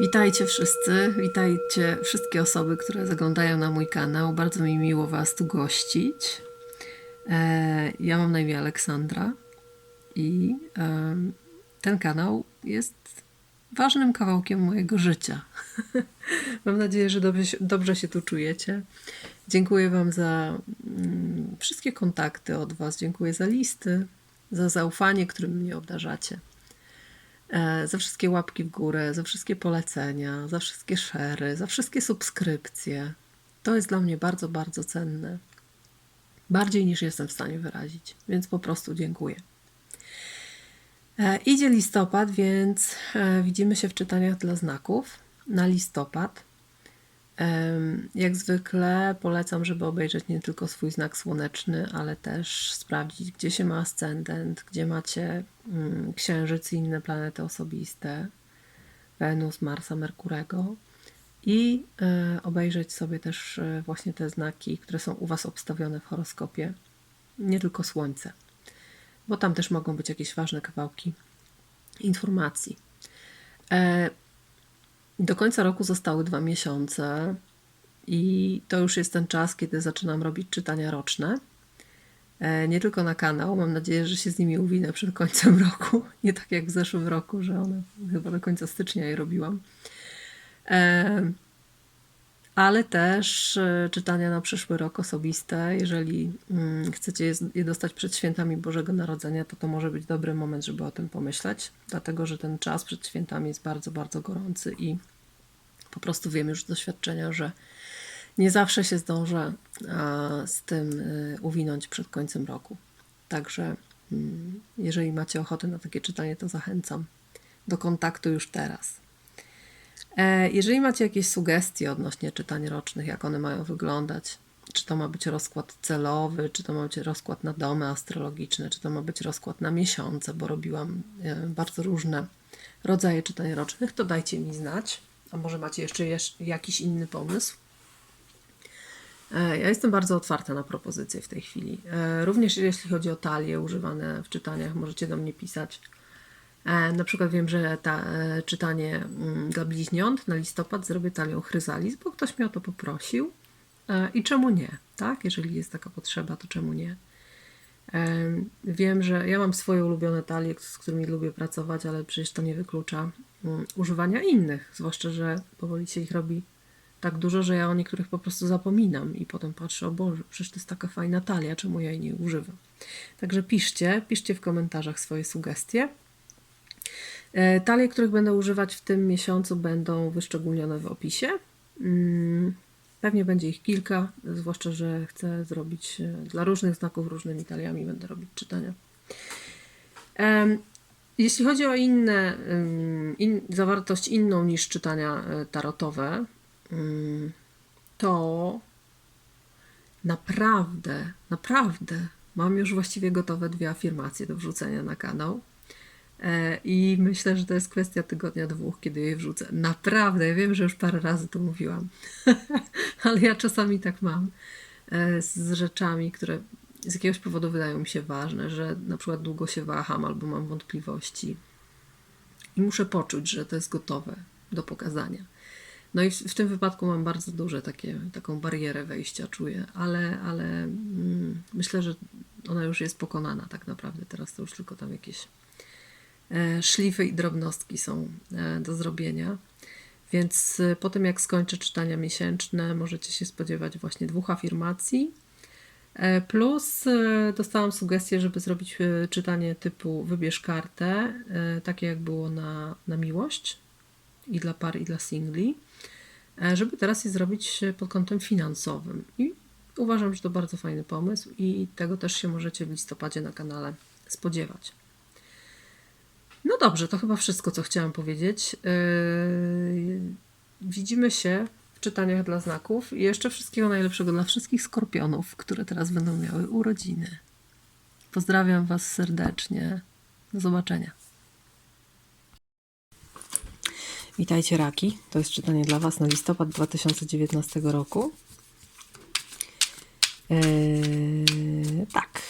Witajcie wszyscy, witajcie wszystkie osoby, które zaglądają na mój kanał. Bardzo mi miło Was tu gościć. E, Ja mam na imię Aleksandra i em, ten kanał jest ważnym kawałkiem mojego życia. mam nadzieję, że dobrze, dobrze się tu czujecie. Dziękuję Wam za mm, wszystkie kontakty od Was, dziękuję za listy, za zaufanie, którym mnie obdarzacie. E, za wszystkie łapki w górę, za wszystkie polecenia, za wszystkie szery, za wszystkie subskrypcje. To jest dla mnie bardzo, bardzo cenne. Bardziej niż jestem w stanie wyrazić, więc po prostu dziękuję. E, idzie listopad, więc e, widzimy się w czytaniach dla znaków na listopad. Jak zwykle polecam, żeby obejrzeć nie tylko swój znak słoneczny, ale też sprawdzić, gdzie się ma ascendent, gdzie macie mm, księżyc i inne planety osobiste, Wenus, Marsa, Merkurego. I e, obejrzeć sobie też e, właśnie te znaki, które są u Was obstawione w horoskopie, nie tylko Słońce, bo tam też mogą być jakieś ważne kawałki informacji. E, do końca roku zostały dwa miesiące i to już jest ten czas, kiedy zaczynam robić czytania roczne. E, Nie tylko na kanał, mam nadzieję, że się z nimi uwinę przed końcem roku. Nie tak jak w zeszłym roku, że one chyba do końca stycznia je robiłam. E, Ale też e, czytania na przyszły rok osobiste. Jeżeli mm, chcecie je, dostać przed świętami Bożego Narodzenia, to to może być dobry moment, żeby o tym pomyśleć, dlatego że ten czas przed świętami jest bardzo, bardzo gorący i po prostu wiem już z doświadczenia, że nie zawsze się zdążę z tym y, uwinąć przed końcem roku. Także mm, jeżeli macie ochotę na takie czytanie, to zachęcam do kontaktu już teraz. E, Jeżeli macie jakieś sugestie odnośnie czytań rocznych, jak one mają wyglądać, czy to ma być rozkład celowy, czy to ma być rozkład na domy astrologiczne, czy to ma być rozkład na miesiące, bo robiłam e, bardzo różne rodzaje czytań rocznych, to dajcie mi znać. A może macie jeszcze jakiś inny pomysł? E, Ja jestem bardzo otwarta na propozycje w tej chwili. Również jeśli chodzi o talie używane w czytaniach, możecie do mnie pisać. E, Na przykład wiem, że ta, e, czytanie mm, dla bliźniąt na listopad zrobię talią chryzalis, bo ktoś mnie o to poprosił. E, I czemu nie, tak? Jeżeli jest taka potrzeba, to czemu nie? Em, Wiem, że ja mam swoje ulubione talie, z którymi lubię pracować, ale przecież to nie wyklucza mm, używania innych, zwłaszcza, że powoli się ich robi tak dużo, że ja o niektórych po prostu zapominam i potem patrzę, o Boże, przecież to jest taka fajna talia, czemu ja jej nie używam. Także piszcie, piszcie w komentarzach swoje sugestie. E, Talie, których będę używać w tym miesiącu, będą wyszczególnione w opisie. Mm, Pewnie będzie ich kilka, zwłaszcza, że chcę zrobić e, dla różnych znaków różnymi taliami, będę robić czytania. Jeśli chodzi o inne, in, zawartość inną niż czytania e, tarotowe, ym, to naprawdę, naprawdę mam już właściwie gotowe dwie afirmacje do wrzucenia na kanał. E, I myślę, że to jest kwestia tygodnia, dwóch, kiedy je wrzucę. Naprawdę, ja wiem, że już parę razy to mówiłam, ale ja czasami tak mam e, z rzeczami, które z jakiegoś powodu wydają mi się ważne, że na przykład długo się waham albo mam wątpliwości i muszę poczuć, że to jest gotowe do pokazania. No i w, w tym wypadku mam bardzo duże takie, taką barierę wejścia, czuję, ale, ale mm, myślę, że ona już jest pokonana tak naprawdę. Teraz to już tylko tam jakieś szlify i drobnostki są e, do zrobienia. Więc e, po tym, jak skończę czytania miesięczne, możecie się spodziewać właśnie dwóch afirmacji. E, Plus e, dostałam sugestię, żeby zrobić e, czytanie typu wybierz kartę, e, takie jak było na, na miłość i dla par, i dla singli, e, żeby teraz je zrobić e, pod kątem finansowym. I uważam, że to bardzo fajny pomysł i tego też się możecie w listopadzie na kanale spodziewać. No dobrze, to chyba wszystko, co chciałam powiedzieć. Yy, Widzimy się w czytaniach dla znaków i jeszcze wszystkiego najlepszego dla wszystkich skorpionów, które teraz będą miały urodziny. Pozdrawiam Was serdecznie. Do zobaczenia. Witajcie Raki. To jest czytanie dla Was na listopad 2019 roku. Eee, tak.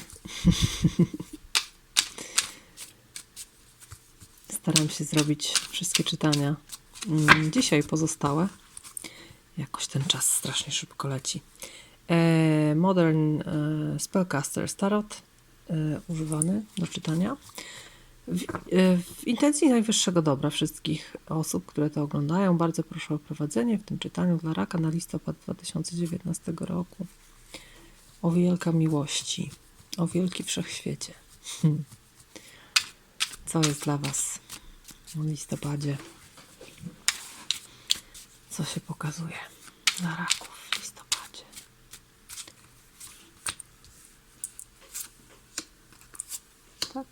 Staram się zrobić wszystkie czytania mm, dzisiaj pozostałe. Jakoś ten czas strasznie szybko leci. E, Modern e, Spellcaster Tarot e, używany do czytania. W, w intencji najwyższego dobra wszystkich osób, które to oglądają, bardzo proszę o prowadzenie w tym czytaniu dla raka na listopad 2019 roku. O wielka miłości, o wielki wszechświecie. Hmm. Co jest dla Was w listopadzie? Co się pokazuje dla raków w listopadzie? Tak,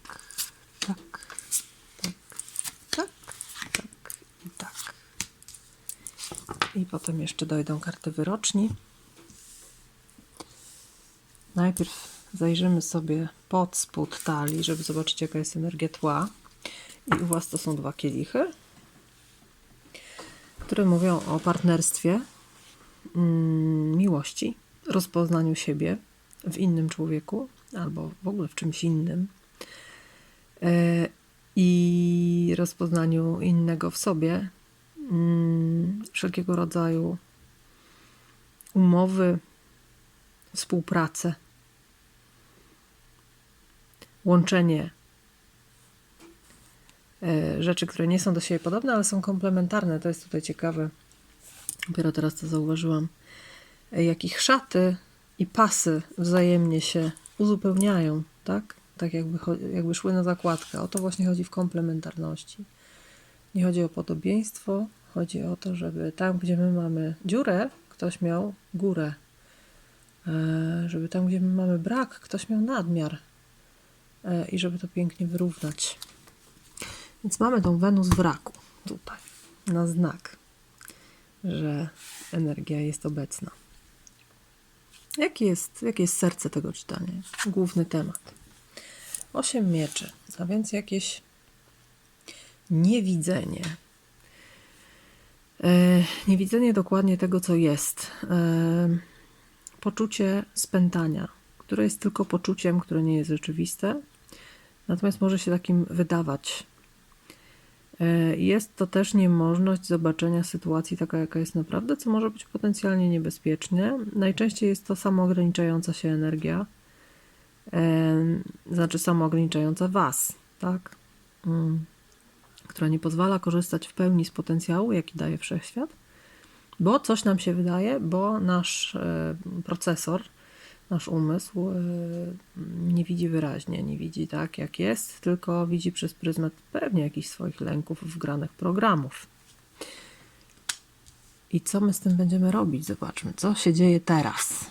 tak, tak, tak, tak i tak. I potem jeszcze dojdą karty wyroczni. Najpierw zajrzymy sobie pod spód talii, żeby zobaczyć jaka jest energia tła. I u Was to są dwa kielichy, które mówią o partnerstwie, mm, miłości, rozpoznaniu siebie w innym człowieku albo w ogóle w czymś innym e, i rozpoznaniu innego w sobie, mm, wszelkiego rodzaju umowy, współpracę, łączenie rzeczy, które nie są do siebie podobne, ale są komplementarne. To jest tutaj ciekawe. Dopiero teraz to zauważyłam. E, Jak ich szaty i pasy wzajemnie się uzupełniają, tak? Tak jakby, jakby szły na zakładkę. O to właśnie chodzi w komplementarności. Nie chodzi o podobieństwo, chodzi o to, żeby tam, gdzie my mamy dziurę, ktoś miał górę. E, Żeby tam, gdzie my mamy brak, ktoś miał nadmiar. E, I żeby to pięknie wyrównać. Więc mamy tą Wenus w raku tutaj, na znak, że energia jest obecna. Jakie jest, jakie jest serce tego czytania? Główny temat. Osiem mieczy, a więc jakieś niewidzenie. E, niewidzenie dokładnie tego, co jest. E, poczucie spętania, które jest tylko poczuciem, które nie jest rzeczywiste, natomiast może się takim wydawać. E, Jest to też niemożność zobaczenia sytuacji taka, jaka jest naprawdę, co może być potencjalnie niebezpieczne. Najczęściej jest to samoograniczająca się energia, e, znaczy samoograniczająca Was, tak? Mm. Która nie pozwala korzystać w pełni z potencjału, jaki daje wszechświat, bo coś nam się wydaje, bo nasz e, procesor, nasz umysł e, nie widzi wyraźnie, nie widzi tak jak jest, tylko widzi przez pryzmat pewnie jakichś swoich lęków, wgranych programów. I co my z tym będziemy robić? Zobaczmy, co się dzieje teraz.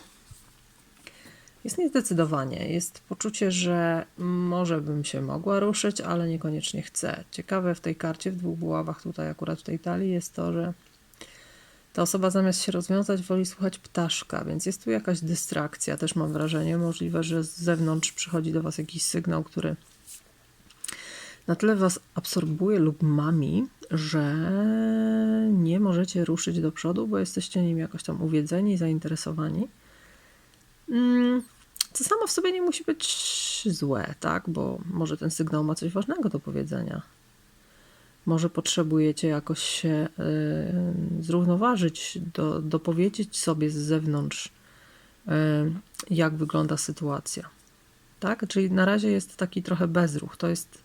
Jest niezdecydowanie. Jest poczucie, że może bym się mogła ruszyć, ale niekoniecznie chcę. Ciekawe w tej karcie, w dwóch buławach, tutaj akurat w tej talii, jest to, że ta osoba zamiast się rozwiązać, woli słuchać ptaszka, więc jest tu jakaś dystrakcja, też mam wrażenie. Możliwe, że z zewnątrz przychodzi do Was jakiś sygnał, który na tyle Was absorbuje lub mami, że nie możecie ruszyć do przodu, bo jesteście nim jakoś tam uwiedzeni, zainteresowani. Mm, Co samo w sobie nie musi być złe, tak? Bo może ten sygnał ma coś ważnego do powiedzenia. Może potrzebujecie jakoś się y, zrównoważyć, do, dopowiedzieć sobie z zewnątrz, y, jak wygląda sytuacja. Tak? Czyli na razie jest taki trochę bezruch. To jest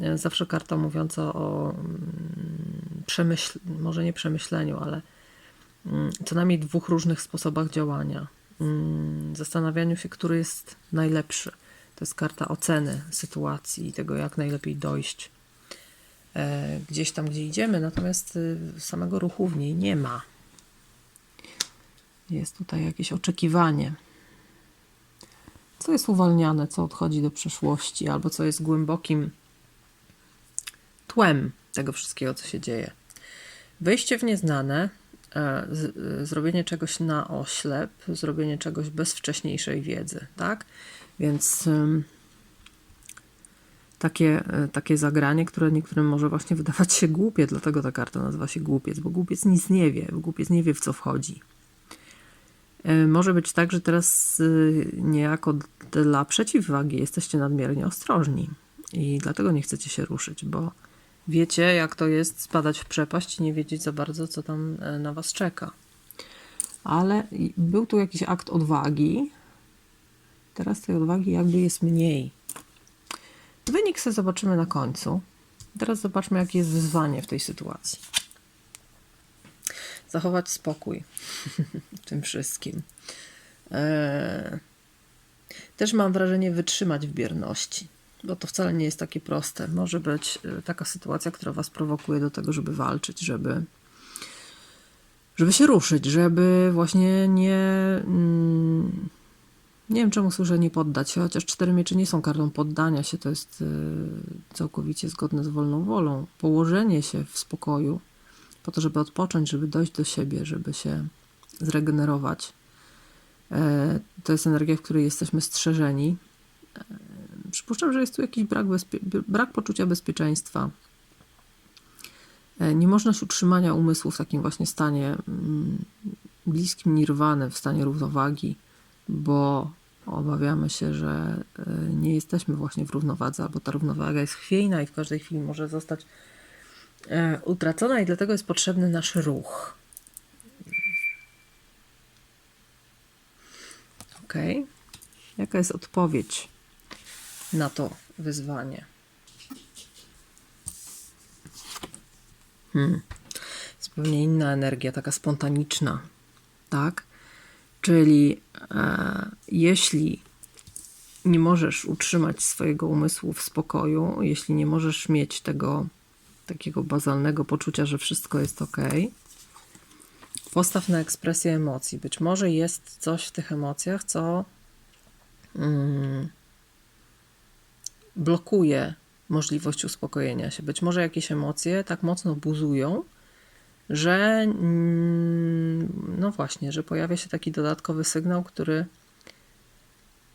y, zawsze karta mówiąca o mm, przemyśl, może nie przemyśleniu, ale mm, co najmniej dwóch różnych sposobach działania. Mm, Zastanawianiu się, który jest najlepszy. To jest karta oceny sytuacji i tego, jak najlepiej dojść gdzieś tam, gdzie idziemy, natomiast y, samego ruchu w niej nie ma. Jest tutaj jakieś oczekiwanie. Co jest uwalniane, co odchodzi do przeszłości, albo co jest głębokim tłem tego wszystkiego, co się dzieje. Wejście w nieznane, e, e, zrobienie czegoś na oślep, zrobienie czegoś bez wcześniejszej wiedzy, tak? Więc takie, e, takie zagranie, które niektórym może właśnie wydawać się głupie, dlatego ta karta nazywa się głupiec, bo głupiec nic nie wie, głupiec nie wie w co wchodzi. E, Może być tak, że teraz y, niejako dla przeciwwagi jesteście nadmiernie ostrożni i dlatego nie chcecie się ruszyć, bo wiecie, jak to jest spadać w przepaść i nie wiedzieć za bardzo, co tam e, na was czeka. Ale był tu jakiś akt odwagi. Teraz tej odwagi jakby jest mniej. Wynik sobie zobaczymy na końcu. Teraz zobaczmy, jakie jest wyzwanie w tej sytuacji. Zachować spokój tym wszystkim. Eee, też mam wrażenie wytrzymać w bierności, bo to wcale nie jest takie proste. Może być e, taka sytuacja, która was prowokuje do tego, żeby walczyć, żeby, żeby się ruszyć, żeby właśnie nie. Mm, nie wiem czemu słyszę nie poddać się, chociaż cztery miecze nie są kartą poddania się, to jest y, całkowicie zgodne z wolną wolą. Położenie się w spokoju po to, żeby odpocząć, żeby dojść do siebie, żeby się zregenerować. E, To jest energia, w której jesteśmy strzeżeni. E, Przypuszczam, że jest tu jakiś brak, brak poczucia bezpieczeństwa. E, Niemożność utrzymania umysłu w takim właśnie stanie mm, bliskim nirwany, w stanie równowagi, bo obawiamy się, że e, nie jesteśmy właśnie w równowadze, albo ta równowaga jest chwiejna i w każdej chwili może zostać e, utracona, i dlatego jest potrzebny nasz ruch. Ok. Jaka jest odpowiedź na to wyzwanie? Hmm. Zupełnie inna energia, taka spontaniczna, tak? Czyli e, jeśli nie możesz utrzymać swojego umysłu w spokoju, jeśli nie możesz mieć tego takiego bazalnego poczucia, że wszystko jest ok, postaw na ekspresję emocji. Być może jest coś w tych emocjach, co mm, blokuje możliwość uspokojenia się. Być może jakieś emocje tak mocno buzują, że mm, no właśnie, że pojawia się taki dodatkowy sygnał, który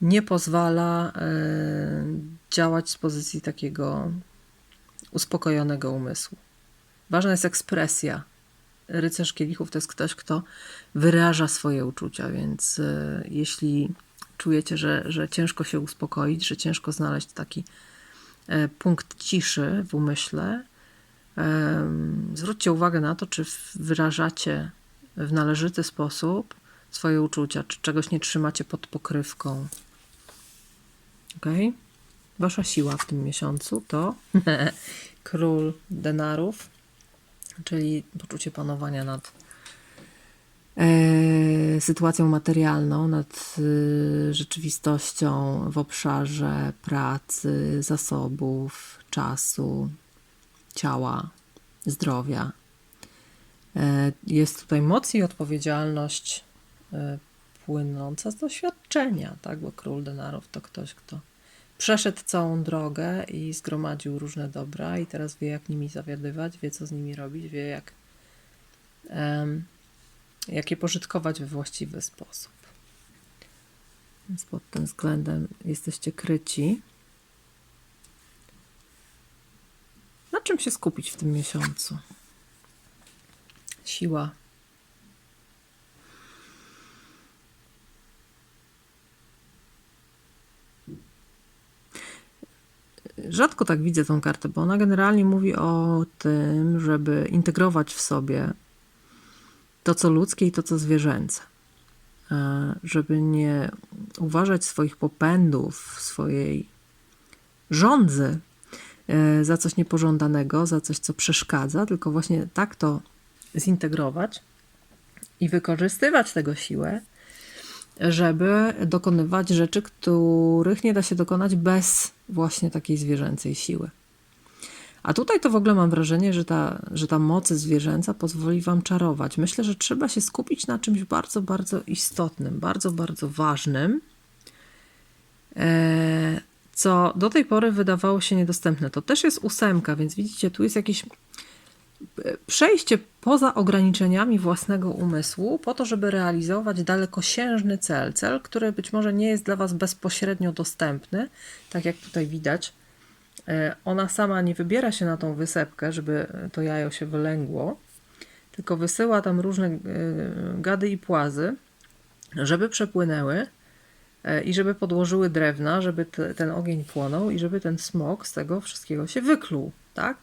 nie pozwala e, działać z pozycji takiego uspokojonego umysłu. Ważna jest ekspresja. Rycerz kielichów to jest ktoś, kto wyraża swoje uczucia, więc e, jeśli czujecie, że, że ciężko się uspokoić, że ciężko znaleźć taki e, punkt ciszy w umyśle, zwróćcie uwagę na to, czy wyrażacie w należyty sposób swoje uczucia, czy czegoś nie trzymacie pod pokrywką. Ok? Wasza siła w tym miesiącu to król denarów, czyli poczucie panowania nad e, sytuacją materialną, nad e, rzeczywistością w obszarze pracy, zasobów, czasu, ciała, zdrowia. E, Jest tutaj moc i odpowiedzialność e, płynąca z doświadczenia, tak? Bo król denarów to ktoś, kto przeszedł całą drogę i zgromadził różne dobra i teraz wie, jak nimi zawiadywać, wie, co z nimi robić, wie, jak, jak je pożytkować we właściwy sposób. Więc pod tym względem jesteście kryci. Czym się skupić w tym miesiącu? Siła. Rzadko tak widzę tą kartę, bo ona generalnie mówi o tym, żeby integrować w sobie to, co ludzkie i to, co zwierzęce. E, Żeby nie uważać swoich popędów, swojej żądzy e, za coś niepożądanego, za coś, co przeszkadza, tylko właśnie tak to zintegrować i wykorzystywać tego siłę, żeby dokonywać rzeczy, których nie da się dokonać bez właśnie takiej zwierzęcej siły. A tutaj to w ogóle mam wrażenie, że ta, że ta moc zwierzęca pozwoli Wam czarować. Myślę, że trzeba się skupić na czymś bardzo, bardzo istotnym, bardzo, bardzo ważnym, e, co do tej pory wydawało się niedostępne. To też jest ósemka, więc widzicie, tu jest jakieś e, przejście poza ograniczeniami własnego umysłu, po to, żeby realizować dalekosiężny cel. Cel, który być może nie jest dla Was bezpośrednio dostępny, tak jak tutaj widać. E, Ona sama nie wybiera się na tą wysepkę, żeby to jajo się wylęgło, tylko wysyła tam różne e, gady i płazy, żeby przepłynęły i żeby podłożyły drewna, żeby te, ten ogień płonął i żeby ten smok z tego wszystkiego się wykluł, tak?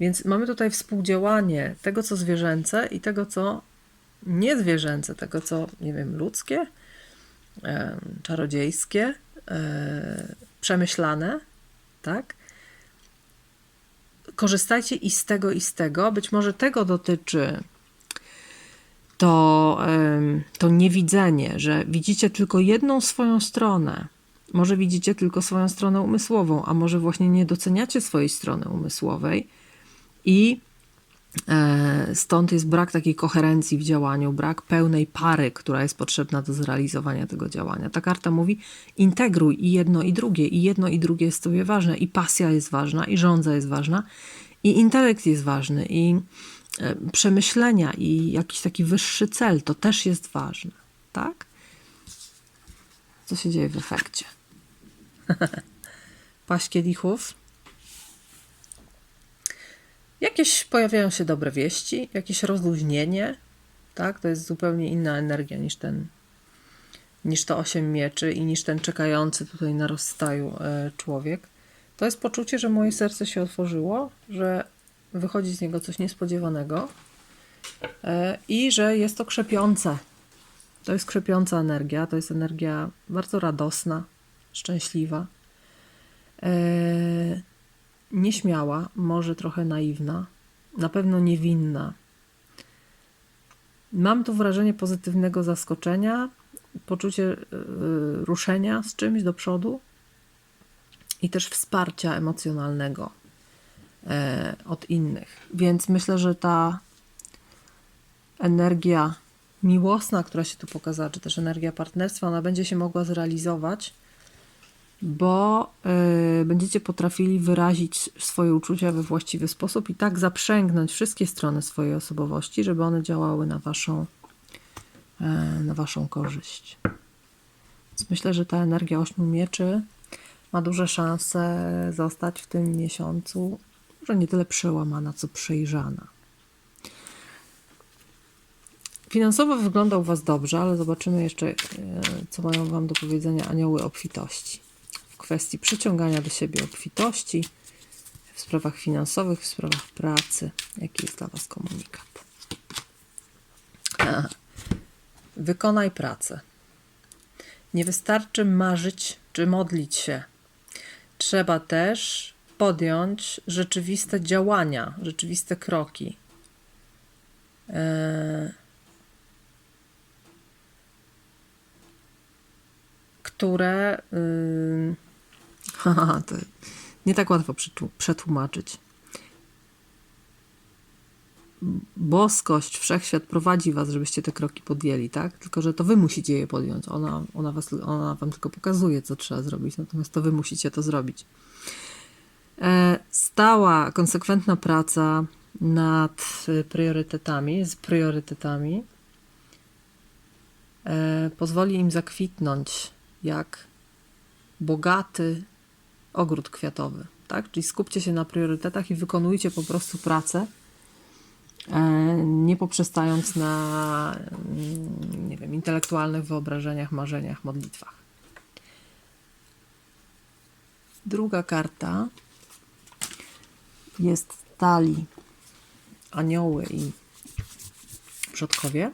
Więc mamy tutaj współdziałanie tego, co zwierzęce i tego, co niezwierzęce, tego, co, nie wiem, ludzkie, e, czarodziejskie, e, przemyślane, tak? Korzystajcie i z tego, i z tego. Być może tego dotyczy to, to niewidzenie, że widzicie tylko jedną swoją stronę. Może widzicie tylko swoją stronę umysłową, a może właśnie nie doceniacie swojej strony umysłowej i e, stąd jest brak takiej koherencji w działaniu, brak pełnej pary, która jest potrzebna do zrealizowania tego działania. Ta karta mówi: integruj i jedno, i drugie, i jedno, i drugie jest tobie ważne, i pasja jest ważna, i żądza jest ważna, i intelekt jest ważny, i przemyślenia, i jakiś taki wyższy cel to też jest ważne, tak? Co się dzieje w efekcie? Paść kielichów. Jakieś pojawiają się dobre wieści, jakieś rozluźnienie, tak? To jest zupełnie inna energia niż ten, niż to osiem mieczy i niż ten czekający tutaj na rozstaju e, człowiek. To jest poczucie, że moje serce się otworzyło, że wychodzi z niego coś niespodziewanego e, i że jest to krzepiące. To jest krzepiąca energia, to jest energia bardzo radosna, szczęśliwa. E, nieśmiała, może trochę naiwna, na pewno niewinna. Mam tu wrażenie pozytywnego zaskoczenia, poczucie y, ruszenia z czymś do przodu i też wsparcia emocjonalnego e, od innych. Więc myślę, że ta energia miłosna, która się tu pokazała, czy też energia partnerstwa, ona będzie się mogła zrealizować bo y, będziecie potrafili wyrazić swoje uczucia we właściwy sposób i tak zaprzęgnąć wszystkie strony swojej osobowości, żeby one działały na waszą, y, na waszą korzyść. Więc myślę, że ta energia ośmiu mieczy ma duże szanse zostać w tym miesiącu, że nie tyle przełamana, co przejrzana. Finansowo wygląda u Was dobrze, ale zobaczymy jeszcze, co mają Wam do powiedzenia anioły obfitości kwestii przyciągania do siebie obfitości, w sprawach finansowych, w sprawach pracy. Jaki jest dla Was komunikat? Aha. Wykonaj pracę. Nie wystarczy marzyć czy modlić się. Trzeba też podjąć rzeczywiste działania, rzeczywiste kroki. Eee, które. Yy, Haha, to nie tak łatwo przetłumaczyć. Boskość, wszechświat prowadzi was, żebyście te kroki podjęli, tak? Tylko, że to wy musicie je podjąć. Ona, ona, was, ona wam tylko pokazuje, co trzeba zrobić, natomiast to wy musicie to zrobić. E, stała, konsekwentna praca nad priorytetami, z priorytetami e, pozwoli im zakwitnąć jak bogaty ogród kwiatowy, tak? Czyli skupcie się na priorytetach i wykonujcie po prostu pracę, e, nie poprzestając na, mm, nie wiem, intelektualnych wyobrażeniach, marzeniach, modlitwach. Druga karta jest tali, anioły i przodkowie.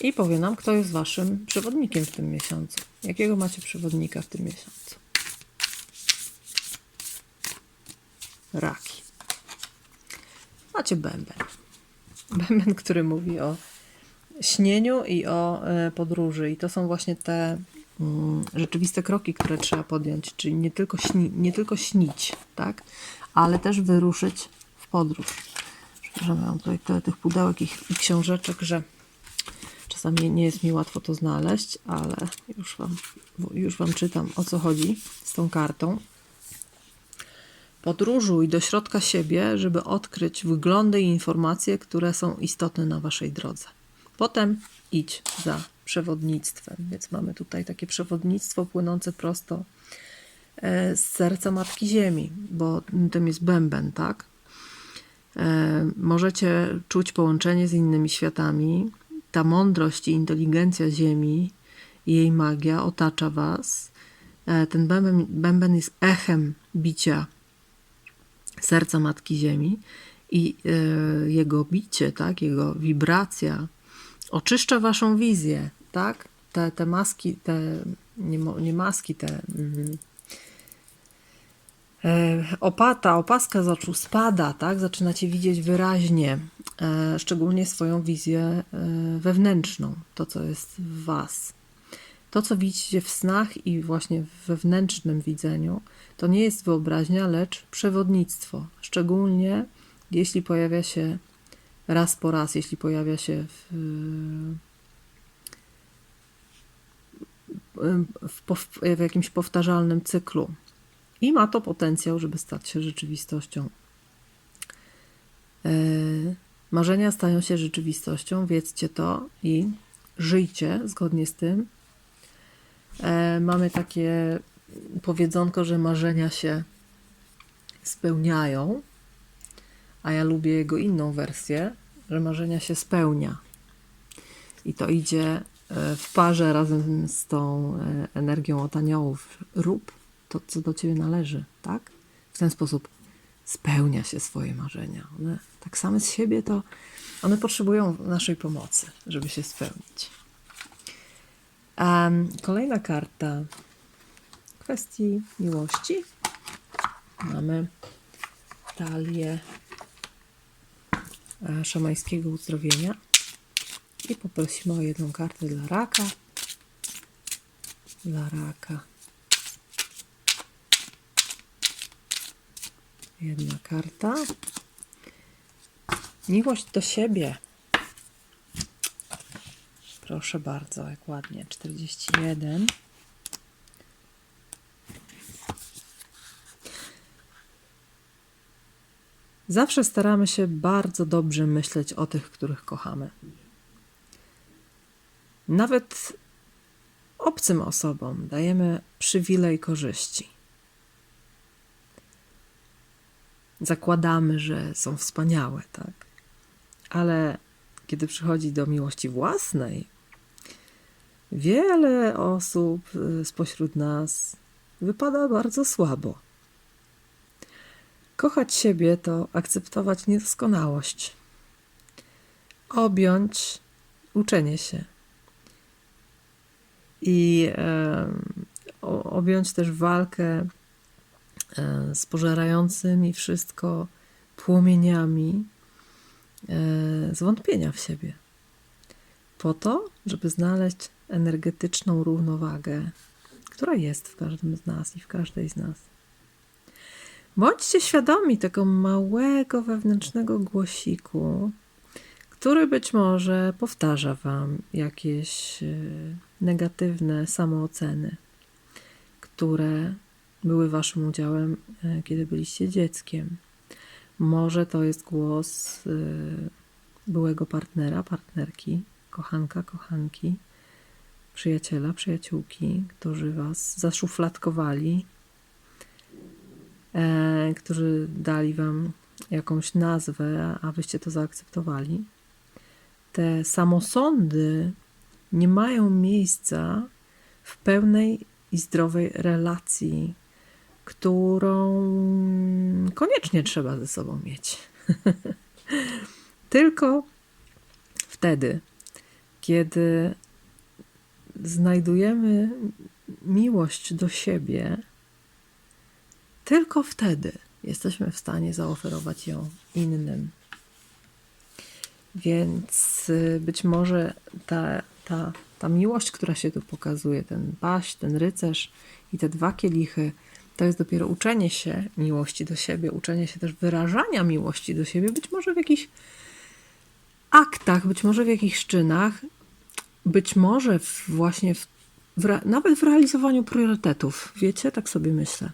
I powie nam, kto jest waszym przewodnikiem w tym miesiącu. Jakiego macie przewodnika w tym miesiącu? raki. Macie bęben. Bęben, który mówi o śnieniu i o e, podróży. I to są właśnie te mm, rzeczywiste kroki, które trzeba podjąć. Czyli nie tylko, śni, nie tylko śnić, tak? Ale też wyruszyć w podróż. Przepraszam, mam tutaj tyle tych pudełek i, i książeczek, że czasami nie jest mi łatwo to znaleźć, ale już wam, już wam czytam o co chodzi z tą kartą. Podróżuj do środka siebie, żeby odkryć wyglądy i informacje, które są istotne na waszej drodze. Potem idź za przewodnictwem. Więc mamy tutaj takie przewodnictwo płynące prosto z serca Matki Ziemi, bo tym jest bęben, tak? E, możecie czuć połączenie z innymi światami. Ta mądrość i inteligencja Ziemi jej magia otacza was. E, ten bęben, bęben jest echem bicia serca Matki Ziemi i e, jego bicie, tak, jego wibracja oczyszcza waszą wizję, tak? Te, te maski, te nie, nie maski, te mm, e, opata, opaska z oczu spada, tak? Zaczynacie widzieć wyraźnie, e, szczególnie swoją wizję e, wewnętrzną, to co jest w was. To, co widzicie w snach i właśnie w wewnętrznym widzeniu, to nie jest wyobraźnia, lecz przewodnictwo. Szczególnie jeśli pojawia się raz po raz, jeśli pojawia się w, w, pow- w jakimś powtarzalnym cyklu. I ma to potencjał, żeby stać się rzeczywistością. E, Marzenia stają się rzeczywistością, wiedzcie to i żyjcie zgodnie z tym. E, Mamy takie powiedzonko, że marzenia się spełniają, a ja lubię jego inną wersję, że marzenia się spełnia. I to idzie e, w parze razem z tą energią od aniołów. Rób to, co do ciebie należy, tak? W ten sposób spełnia się swoje marzenia. One tak same z siebie to one potrzebują naszej pomocy, żeby się spełnić. Em, kolejna karta kwestii miłości. Mamy talię e, szamańskiego uzdrowienia i poprosimy o jedną kartę dla raka. Dla raka. Jedna karta. Miłość do siebie. Proszę bardzo, jak ładnie. 41. Zawsze staramy się bardzo dobrze myśleć o tych, których kochamy. Nawet obcym osobom dajemy przywilej korzyści. Zakładamy, że są wspaniałe, tak? Ale kiedy przychodzi do miłości własnej, wiele osób y, spośród nas wypada bardzo słabo. Kochać siebie to akceptować niedoskonałość, objąć uczenie się i e, objąć też walkę z pożerającymi wszystko płomieniami e, zwątpienia w siebie. Po to, żeby znaleźć energetyczną równowagę, która jest w każdym z nas i w każdej z nas. Bądźcie świadomi tego małego wewnętrznego głosiku, który być może powtarza Wam jakieś e, negatywne samooceny, które były Waszym udziałem, e, kiedy byliście dzieckiem. Może to jest głos e, byłego partnera, partnerki, kochanka, kochanki, przyjaciela, przyjaciółki, którzy Was zaszufladkowali, e, którzy dali Wam jakąś nazwę, a Wyście to zaakceptowali. Te samosądy nie mają miejsca w pełnej i zdrowej relacji, którą koniecznie trzeba ze sobą mieć. Tylko wtedy, kiedy znajdujemy miłość do siebie, tylko wtedy jesteśmy w stanie zaoferować ją innym. Więc y, być może ta, ta, ta miłość, która się tu pokazuje, ten paść, ten rycerz i te dwa kielichy, to jest dopiero uczenie się miłości do siebie, uczenie się też wyrażania miłości do siebie, być może w jakichś aktach, być może w jakichś czynach, być może w, właśnie w, w, nawet w realizowaniu priorytetów. Wiecie, tak sobie myślę.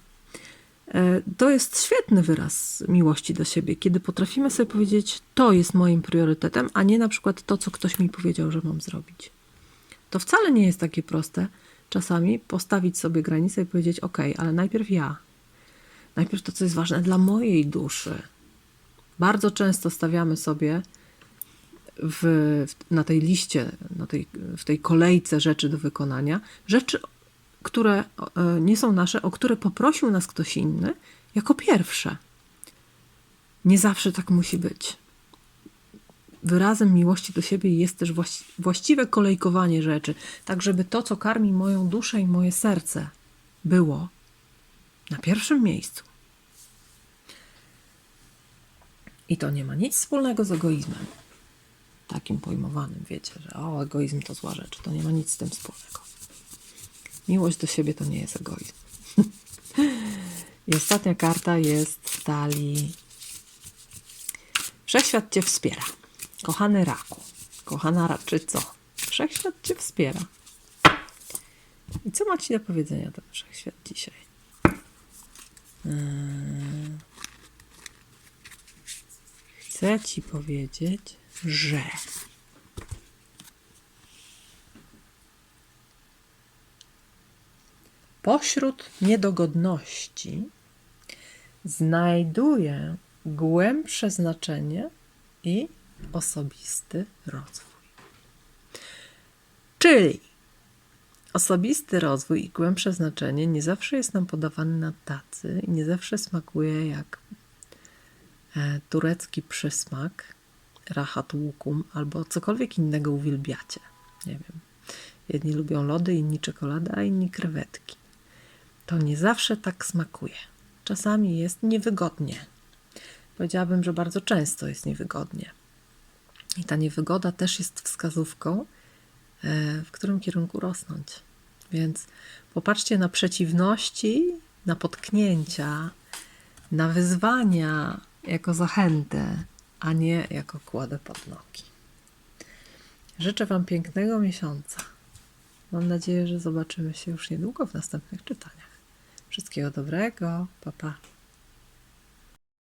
E, To jest świetny wyraz miłości do siebie, kiedy potrafimy sobie powiedzieć, to jest moim priorytetem, a nie na przykład to, co ktoś mi powiedział, że mam zrobić. To wcale nie jest takie proste czasami postawić sobie granicę i powiedzieć, ok, ale najpierw ja. Najpierw to, co jest ważne dla mojej duszy. Bardzo często stawiamy sobie w, na tej liście, na tej, w tej kolejce rzeczy do wykonania, rzeczy, które e, nie są nasze, o które poprosił nas ktoś inny jako pierwsze. Nie zawsze tak musi być. Wyrazem miłości do siebie jest też właści- właściwe kolejkowanie rzeczy, tak żeby to, co karmi moją duszę i moje serce, było na pierwszym miejscu. I to nie ma nic wspólnego z egoizmem. Takim pojmowanym, wiecie, że o, egoizm to zła rzecz. To nie ma nic z tym wspólnego. Miłość do siebie to nie jest egoizm. I ostatnia karta jest w talii. Wszechświat cię wspiera. Kochany raku. Kochana raczyco. Wszechświat cię wspiera. I co ma ci do powiedzenia ten wszechświat dzisiaj? Yy. Chcę ci powiedzieć, że pośród niedogodności znajduję głębsze znaczenie i osobisty rozwój. Czyli osobisty rozwój i głębsze znaczenie nie zawsze jest nam podawany na tacy i nie zawsze smakuje jak e, turecki przysmak, rahat łukum albo cokolwiek innego uwielbiacie. Nie wiem. Jedni lubią lody, inni czekoladę, a inni krewetki. To nie zawsze tak smakuje. Czasami jest niewygodnie. Powiedziałabym, że bardzo często jest niewygodnie. I ta niewygoda też jest wskazówką, e, w którym kierunku rosnąć. Więc popatrzcie na przeciwności, na potknięcia, na wyzwania jako zachętę, a nie jako kładę pod nogi. Życzę Wam pięknego miesiąca. Mam nadzieję, że zobaczymy się już niedługo w następnych czytaniach. Wszystkiego dobrego. Pa, pa.